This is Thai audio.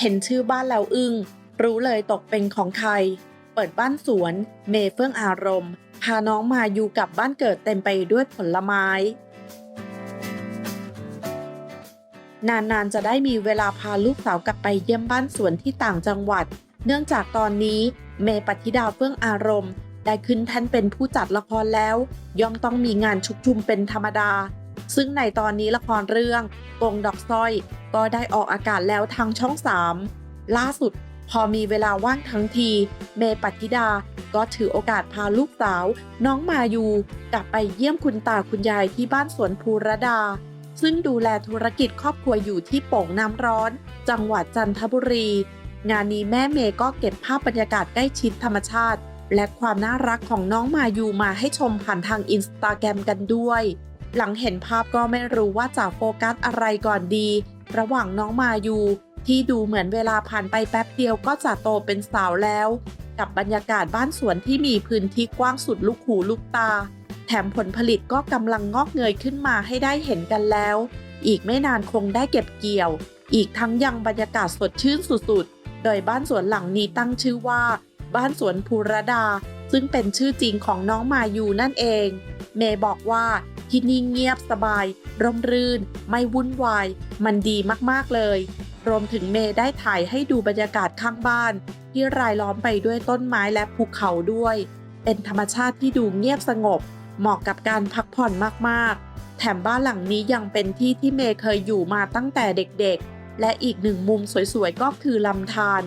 เห็นชื่อบ้านแล้วอึ้ง รู้เลยตกเป็นของใคร เปิดบ้านสวน เมเฟื่องอารมณ์ พาน้องมาอยู่กับบ้านเกิดเต็มไปด้วยผลไม้ นานๆจะได้มีเวลาพาลูกสาวกลับไปเยี่ยมบ้านสวนที่ต่างจังหวัด เนื่องจากตอนนี้เมปฏิดาเฟื่องอารมณ์ ได้ขึ้นแท่นเป็นผู้จัดละครแล้ว ย่อมต้องมีงานชุกชุมเป็นธรรมดา ซึ่งในตอนนี้ละครเรื่องกงดอกสร้อย ก็ได้ออกอากาศแล้วทางช่อง 3 ล่าสุดพอมีเวลาว่างทั้งที เมปัติดา ก็ถือโอกาสพาลูกสาว น้องมายูกลับไปเยี่ยมคุณตาคุณยายที่บ้านสวนภูรดา ซึ่งดูแลธุรกิจครอบครัวอยู่ที่โป่งน้ำร้อน จังหวัดจันทบุรี งานนี้แม่เมย์ก็เก็บภาพบรรยากาศใกล้ชิดธรรมชาติ และความน่ารักของน้องมายูมาให้ชมผ่านทางอินสตาแกรมกันด้วย หลังเห็นภาพก็ไม่รู้ว่าจะโฟกัสอะไรก่อนดี ระหว่างน้องมายูที่ดูเหมือนเวลาผ่านไปแป๊บเดียวก็จะโตเป็นสาวแล้ว กับบรรยากาศบ้านสวนที่มีพื้นที่กว้างสุดลูกหูลูกตา แถมผลผลิตก็กำลังงอกเงยขึ้นมาให้ได้เห็นกันแล้ว อีกไม่นานคงได้เก็บเกี่ยว อีกทั้งยังบรรยากาศสดชื่นสุดๆ โดยบ้านสวนหลังนี้ตั้งชื่อว่า บ้านสวนภูรดา ซึ่งเป็นชื่อจริงของน้องมายูนั่นเอง เมย์บอกว่าที่นี่เงียบสบาย ร่มรื่น ไม่วุ่นวาย มันดีมากๆเลย รวมถึงเมย์ได้ถ่ายให้ดูบรรยากาศข้างบ้าน ที่รายล้อมไปด้วยต้นไม้และภูเขาด้วย เป็นธรรมชาติที่ดูเงียบสงบ เหมาะกับการพักผ่อนมากๆ แถมบ้านหลังนี้ยังเป็นที่ที่เมย์เคยอยู่มาตั้งแต่เด็กๆ และอีกหนึ่งมุมสวยๆ ก็คือลำธาร